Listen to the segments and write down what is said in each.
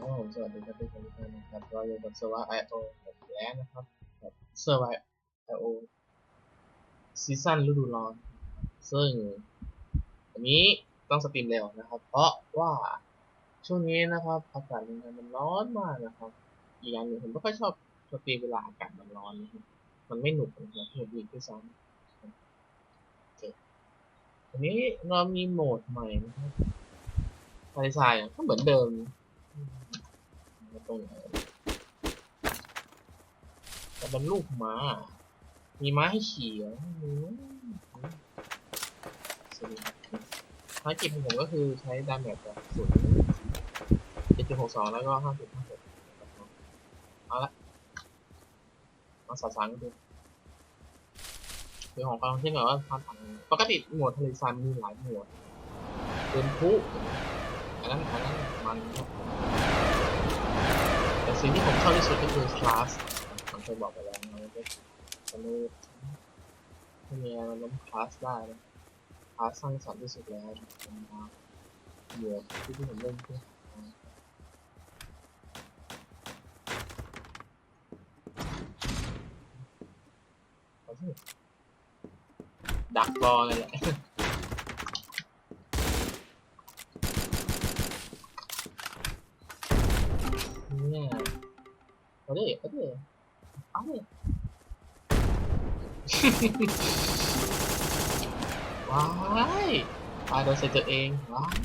คครับผมสวัสดีครับทุกคนนะครับเรอยู่กับเซอร์ไวไอโอแล้วนะครับกับเซอร์ไวไอโอซีซั่นฤดูร้อน ซึ่งวันนี้ต้องสตรีมเร็วนะครับ เพราะว่าช่วงนี้นะครับอากาศในงานมันร้อนมากนะครับ อีกอย่างหนึ่งผมไม่ค่อยชอบสตรีมเวลาอากาศมันร้อนนะครับมันไม่หนุกนะครับเหตุดีด้วยซ้ำอันนี้เรามีโหมดใหม่นะครับไฟทรายก็เหมือนเดิม รงไหนแต่เป็นลูกม้า มีม้าให้ขี่เหรออืมสวัสดีครับภารกิจของผมก็คือใช้ดาเมจแบบศูนย์เจ็ดจุดหกสองแล้วก็ห้าจุดห้าหกเอาละมาสาสารกันดูคือของการท่องเที่ยวก่อนว่าทำทางปกติหมวดทะเลทรายมันมีหลายหมวดเป็นผู้อันนั้นอันนั้นมันครับ แต่สิ่งที่ผมชอบที่สุดก็คือคลาสผมเคยบอกไปแล้วนะว่าสนุกไม่มีอะไรล้มคลาสได้นะคลาสสร้างสรรค์ที่สุดแล้วผมมาเหยื่อที่ที่ผมเล่นคือดักบอลเลยแหละ ดิเอาดิเอาดิว้ายตายโดนใส่ตัวเองว้าย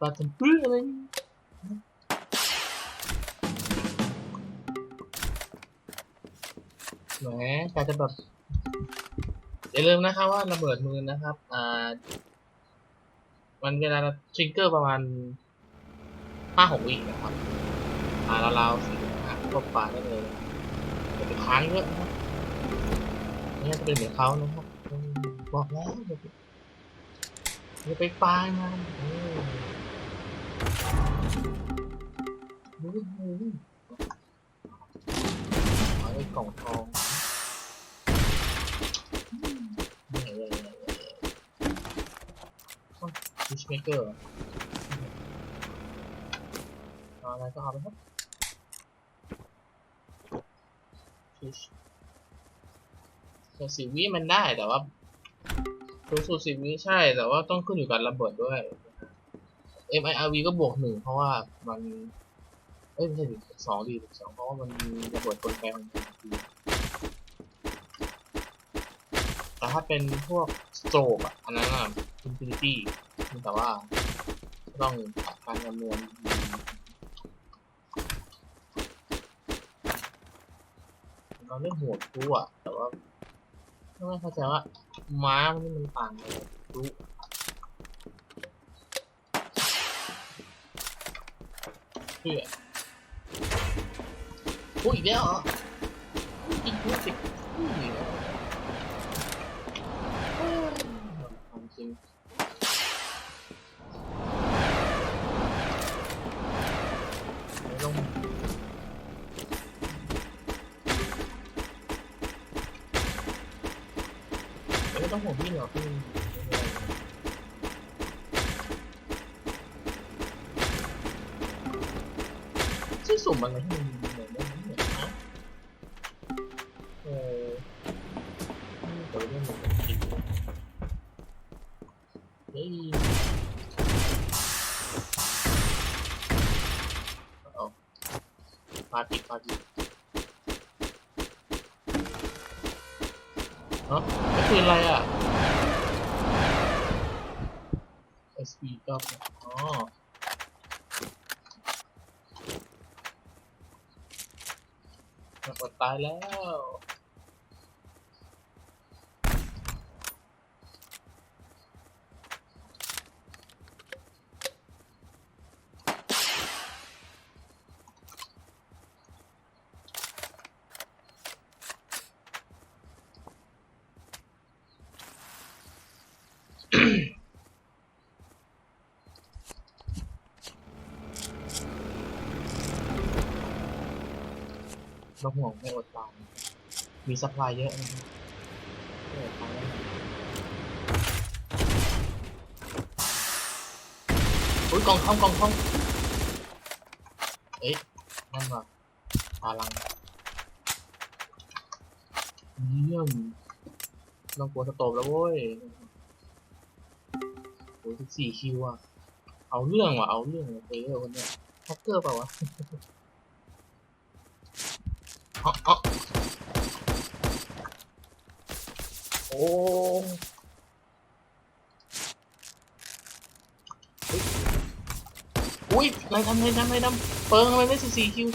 ตาทำเพื่ออะไรแหมกาจะแบบอย่าลืมนะครับว่าระเบิดมือนะครับ อ่า มันเวลาทริกเกอร์ประมาณห้าหกวินะครับ อ่าราวๆสี่ห้าก็ปาได้เลยอย่าไปค้างเยอะนะครับไม่จะเป็นเหมือนเขานะครับอืมบอกแล้วอย่าไปอย่าไปปามันเออดูดิดูดิเอาไว้กล่องทองนี่อะไรอะไรฟิชเมเกอร์อาอะไรก็เอาไปครับ ฟิชแต่สิบวิมันได้แต่ว่าสูงสุดสิบวิใช่ แต่ว่าต้องขึ้นอยู่กับระเบิดด้วย MIRV ก็บวกหนึ่งเพราะว่ามัน เอ้ยไม่ใช่สองดีสองเพราะว่ามันระเบิดกลไกของมันดีแต่ถ้าเป็นพวกสโตรกอะ อันนั้นอะ Infinity แต่ว่าต้องการคำนวณ ดีเราเล่นหัวกูอะแต่ว่าไม่เข้าใจว่าม้ามันมันต่างกันรู้เพื่ออุ้ยแล้วเหรออีกแล้วสิอุ้ยค ชื่อสุ่มอะไรที่มันเหมือนได้เหมือนนะเออนี่ตัวเรื่องมันจริงเฮ้ยเอาปาปิดปาปิดเนาะก็คืออะไรอะ SP ก็อ๋อระเบิด ตายแล้ว เราห่วงไม่อดตายมีซัพพลายเยอะนะครับไม่อดตายแน่นอนอุ้ยกองท่อมกองท่อมเอ้ยนั่นว่ะพลังเยี่ยมต้องกลัวสโตบแล้วเว้ยโอ้ยสี่คิวอะ เอาเรื่องว่ะ เอาเรื่องว่ะเฮ้ยคนเนี้ยแฮกเกอร์เปล่าวะ อ๋ออ๋อโอ้ยอุ้ยนายดำนายดำนายดำเปิงทำไมไม่สิบสี่คิว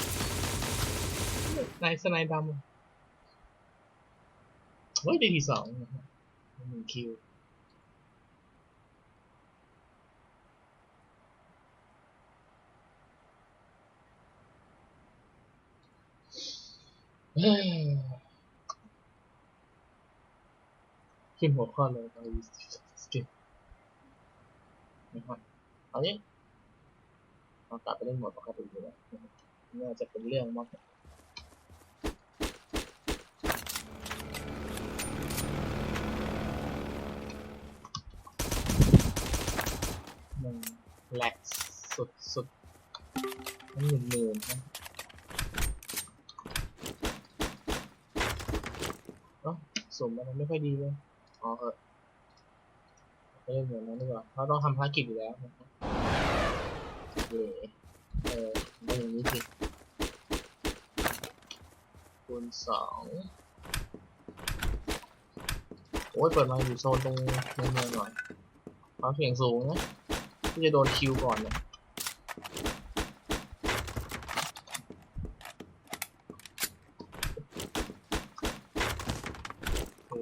นายสนายดำเฮ้ยได้ที่สองนะครับหนึ่งคิว เฮ้ย ขึ้นหัวข้อเลยตอนนี้สกิลนะครับเอานี้เรากลับไปเล่นโหมดปกติดีกว่าน่าจะเป็นเรื่องมากกว่ามันแหลกสุดสุดๆมันหนึ่งหมื่นนะ สุ่มมันไม่ค่อยดีเลยอ๋อเออไม่ได้เหมือนนั้นดีกว่าเราต้องทำภารกิจอยู่แล้วนะครับเย่เออไม่อย่างนี้สิคูณสองโอ้ยเปิดมาอยู่โซนตรงเงเมืองหน่อยความเสี่ยงสูงนะที่จะโดนคิวก่อนเนี่ยโอ้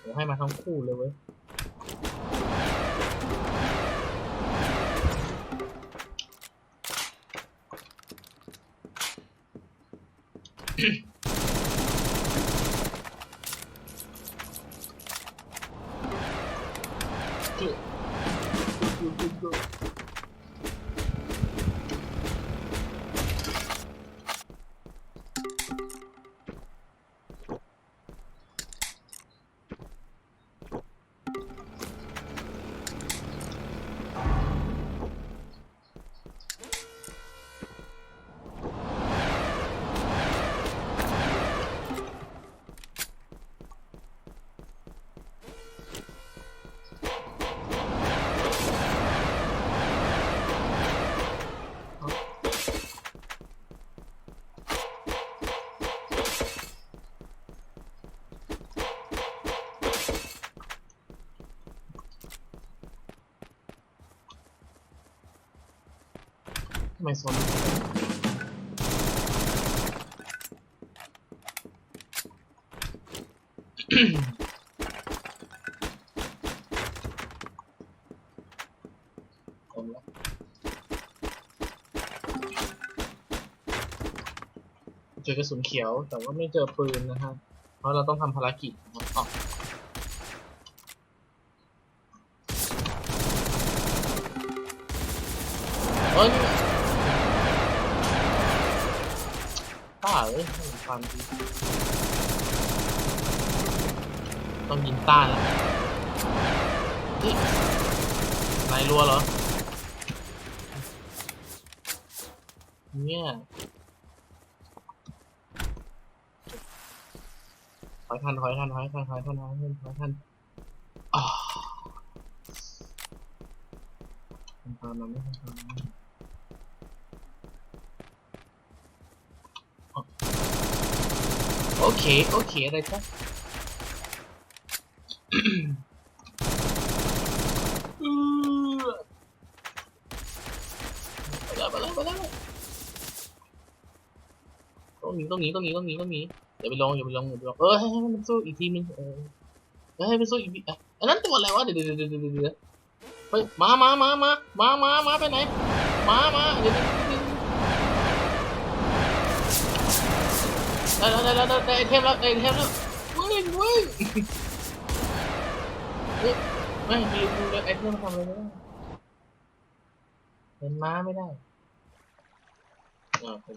เดี๋ยว ให้มาทั้งคู่เลยเว้ย ไมโซนเจอกระสุนเขียวแต่ว่าไม่เจอปืนนะครับ เพราะเราต้องทำภารกิจนะครับอ๋อเอ้ยป้า เอ้ยให้มันฟันดีต้องยิงต้านแล้วเฮ้ยนายรัวเหรอ เนี่ยถอยทันถอยทันถอยทันถอยทันถอยทันถอยทันอ่าทำตามมันไม่ทำตามมันอ๋อโอ เคโอเคอะไรจ๊ะอือไปแล้วไปแล้วไปแล้วต้องหนีต้องหนีต้องหนีต้องหนีต้องหนีอย่าไปลงอย่าไปลงอย่าไปลงเออให้ให้มันสู้อีกทีนึงเออเออให้มันสู้อีกทีอะอันนั้นตัวอะไรวะเดี๋ยวเดี๋ยวเดี๋ยวเดี๋ยวเดี๋ยวเฮ้ยมามามามามามามาไปไหนมามาเดี๋ยว ได้แล้วไแล้วได้ไเทมแล้วไอเทมแล้ววิ่งวิ่งไม่มีไอเทมทำอะไรไม่ได้เป็นม้าไม่ได้อ่าเป็น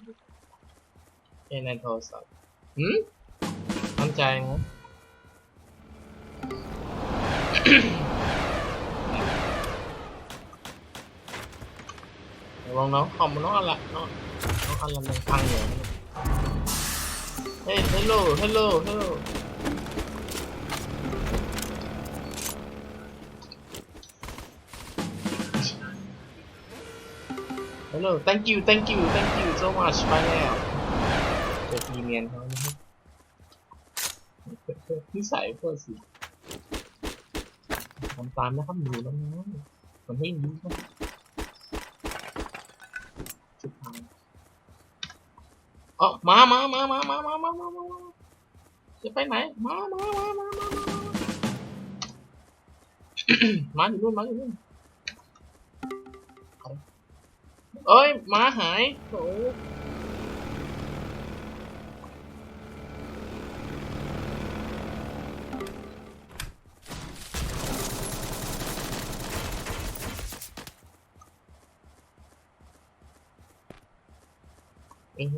เป็นในโทรศัพท์หืมตั้งใจนะลองน้องคอมน้องอะไรน้องน้องอะไรมันพังอยู่ เฮ้ย hello hello hello hello thank you thank you thank you so much ไปแล้วเจะพีเมียนเขานะครับนิสัยเพื่อสิทำตามนะครับหนูน้องๆมันไม่ดีครับชุดทางอ๋อ มามามามามามามามามามาจะไปไหนมามามามามามามาอยู่นู่นมาอยู่นู่นเอ้ยมาหายโอ้เอง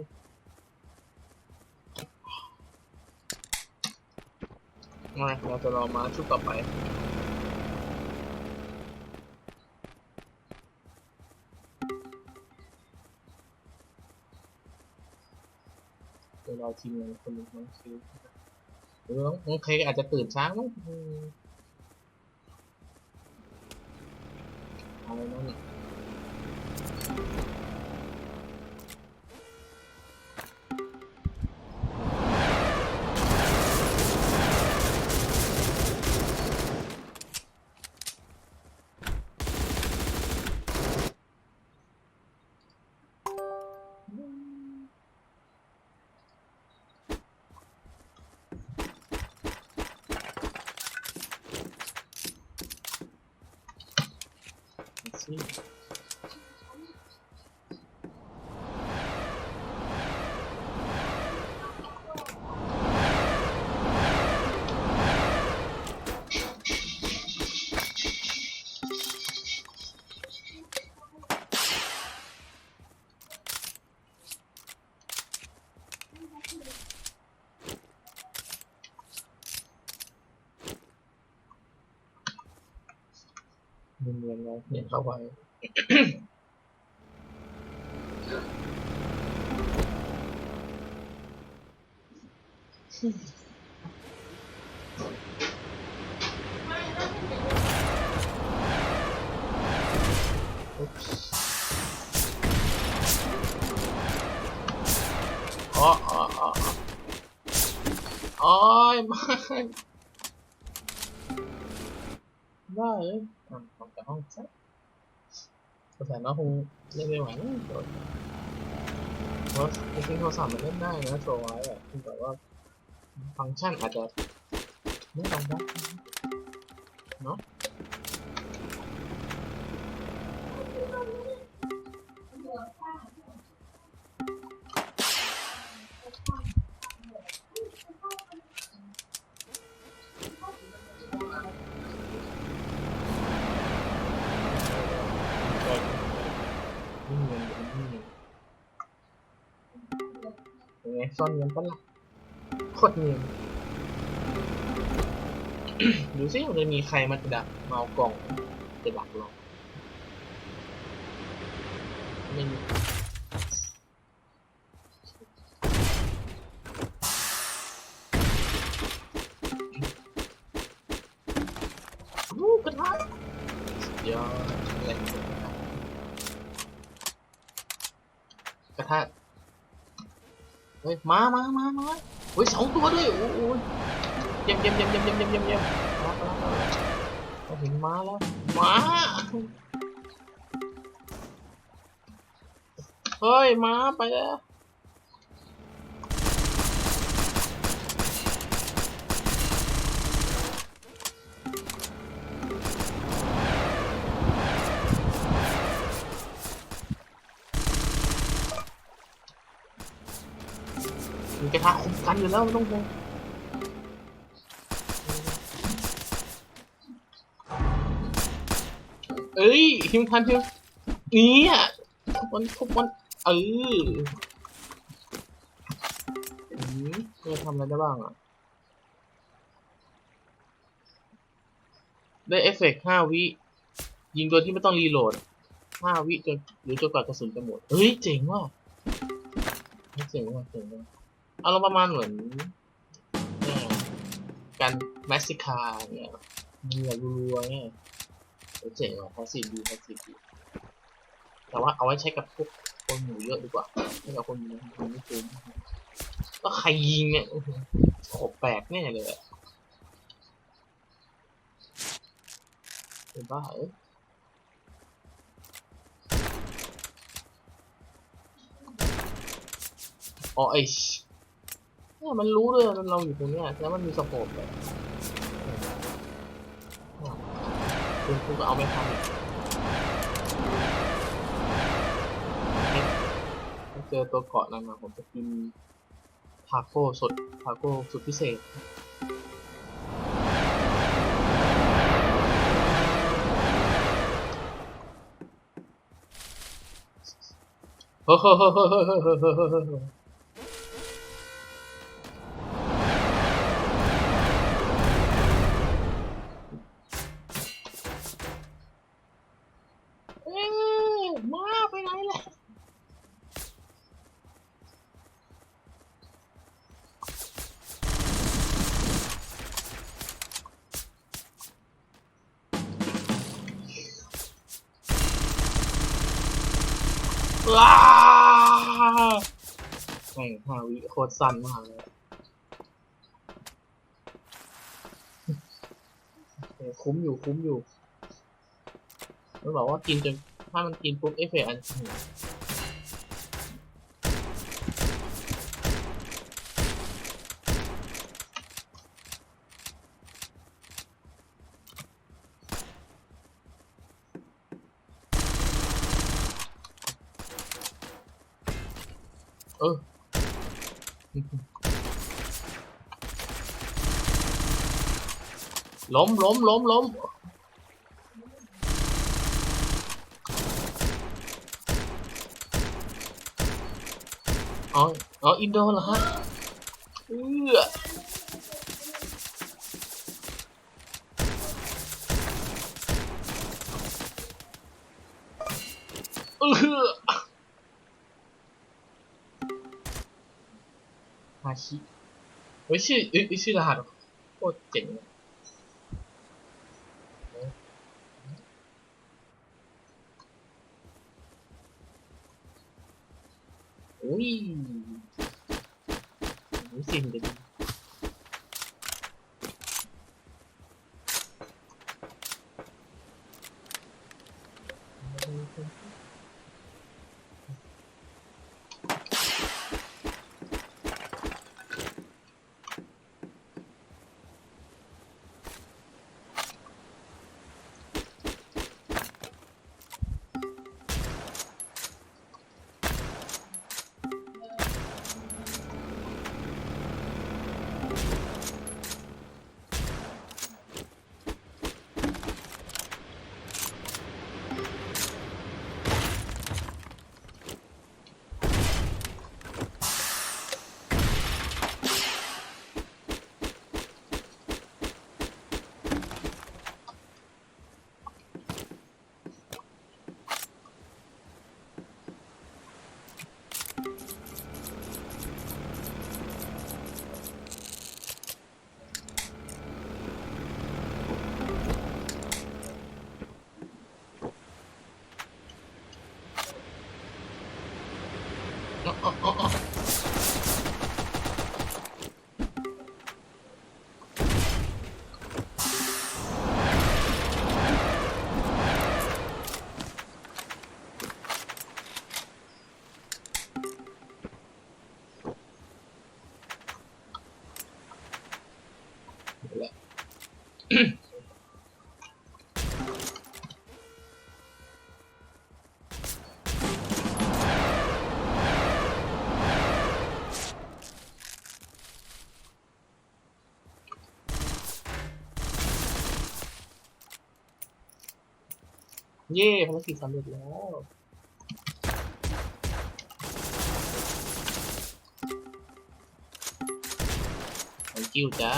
มาเราจะรอมาชุดต่อไปเรอทีมงานคนหนึ่งน้องคิวหรือน้องน้องเคอาจจะตื่นช้ามั้งอืมอะไรนั่น เนียนเนียนๆไว้เนียนเข้าไปอ๋ออ๋ออ๋ออ๋อไม่ ได้เอะออกจากห้องซะภาษาน้องคงเล่นไม่ไหวนะโดนเพราะจริงๆโทรศัพท์มันเล่นได้นะโชว์ไว้อะคือแบบว่าฟังก์ชันอาจจะไม่ตรงกันเนาะ ไงซ่อนเงินปะล่ะโคตรเงินดูสิมันจะมีใครมาดักเอากล่องไปดักเราไม่มีอู้กระทะยอดอะไรกระทะ เฮ้ยมามามามาเฮ้ยสองตัวด้วยโอ้ยเยี่ยมเยี่ยมเยี่ยมเยี่ยมเยี่ยมเยี่ยมเยี่ยมเราเห็นมาแล้วมาเฮ้ยมาไปแล้ว อยู่แล้วไม่ต้องห่วงเอ้ยทิมทันทิมนี่อะทุกวันทุกวันเอออืมจะทำอะไรได้บ้างอะ ได้เอฟเฟกต์ห้าวิ ยิงโดยที่ไม่ต้องรีโหลดห้าวิจนหรือจนกว่ากระสุนจะหมด เฮ้ย เจ๋งว่ะเจ๋งว่ะเจ๋งว่ะ อารมณ์ประมาณเหมือนเนี่ยการแมสซิคาเนี่ยมีแบบรัวๆเนี่ยเฮ้ยเจ๋งว่ะพอสิดีพอสิดีแต่ว่าเอาไว้ใช้กับพวกคนหมูเยอะดีกว่าให้กับคนหมูมันไม่คุ้มก็ใครยิงเนี่ยโอ้โหโขบแปลกแน่เลยเป็นบ้าเอ้ยอ๋อไอ้ เนี่ยมันรู้เลยมันเราอยู่ตรงเนี้ยแล้วมันมีสโคปแบบคุณคุณก็เอาไม่ทันเจอตัวเกาะนั้นมาผมจะกินทาโก้สดทาโก้สุดพิเศษเฮ้ยเฮ้ยเฮ้ยเฮ้ยเฮ้ยเฮ้ย ว้าแม่งห้าวิโคตรสั้นมากเลยคุ้มอยู่คุ้มอยู่มันบอกว่ากินจนถ้ามันกินปุ๊บเอฟเฟกต์อันนี้เออ ล้มล้มล้มล้มอ๋ออ๋ออินโดเหรอฮะเออเออฮาชิเฮ้ยชื่อเอ้ยชื่อรหัสโคตรเจ๋งเลย เย่ภารกิจสำเร็จแล้ว ไอจิ้วจ้า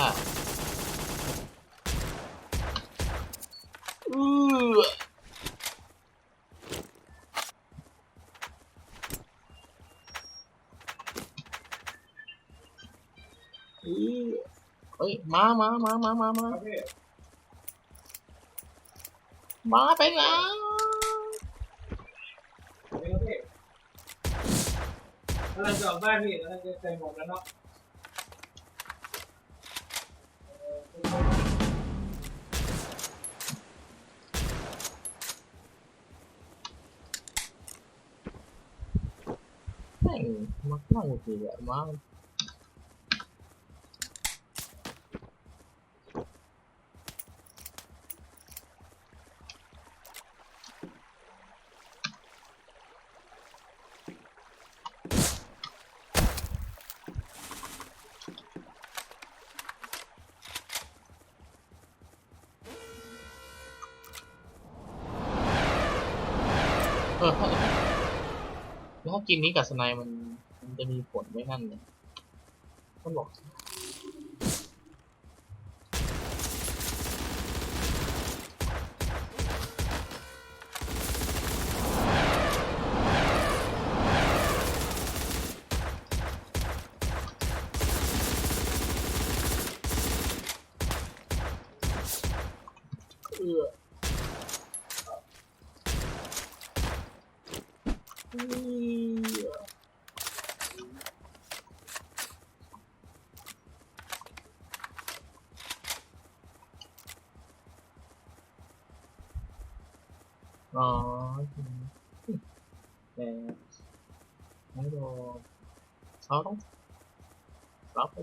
อือเฮ้ย มามามามามามามาไปแล้วำลังจะออกบ้านพี่กำลังจะใส่หมวกกันน็อกแม่งมานั่งกูอะมา เออถ้าแล้วถ้ากินนี้กับสไนมันมันจะมีผลไว้นั่นเนี่ยต้องบอก เอือเอืออ๋อแต่ไม่โดน เขาต้องรับไป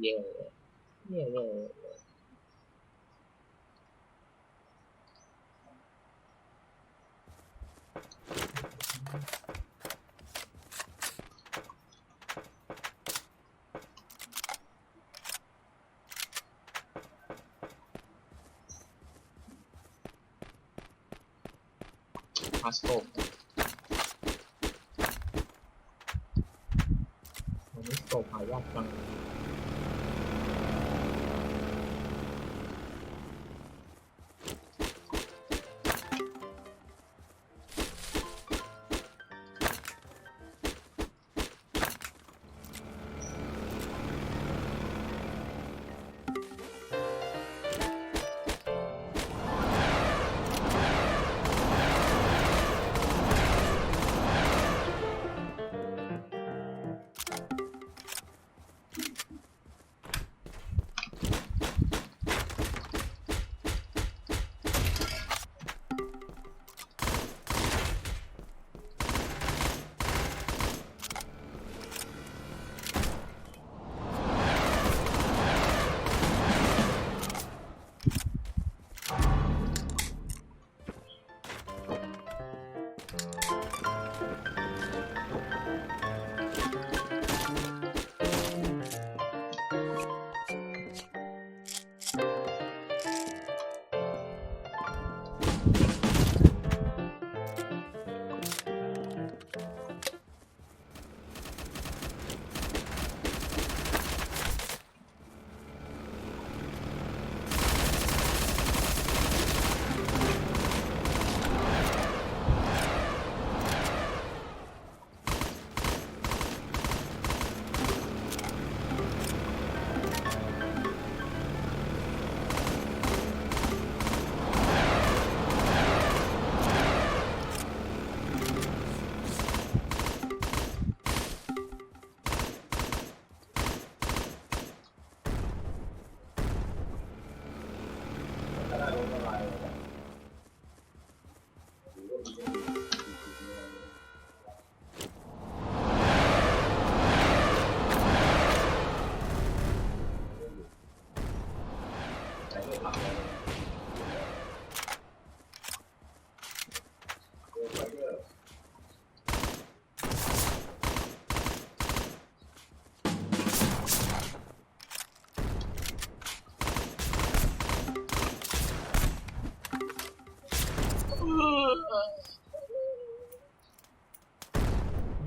เย่เย่เย่เย่ พาสโตกวันนี้โตกหายากจัง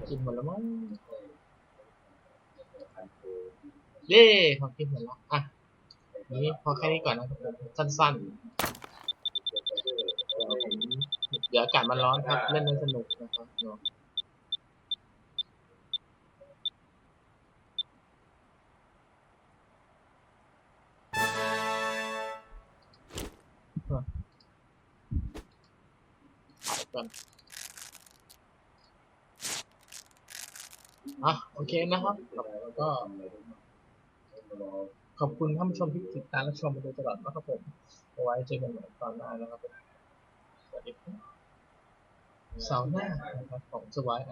กินหมดแล้วมั้งเย้เขากินหมดแล้วอะนี้พอแค่นี้ก่อนนะครับผมสั้นๆ เดี๋ยวอากาศมันร้อนครับเล่นไม่สนุกนะครับเนาะก่อน อะโอเคนะครับแล้วก็ ขอบคุณท่านผู้ชมที่ติดตามและชมมาโดยตลอดนะครับผมเอาไว้เจอกันใหม่ตอนหน้านะครับสวัสดีครับเสาร์หน้านะครับของสวายไอ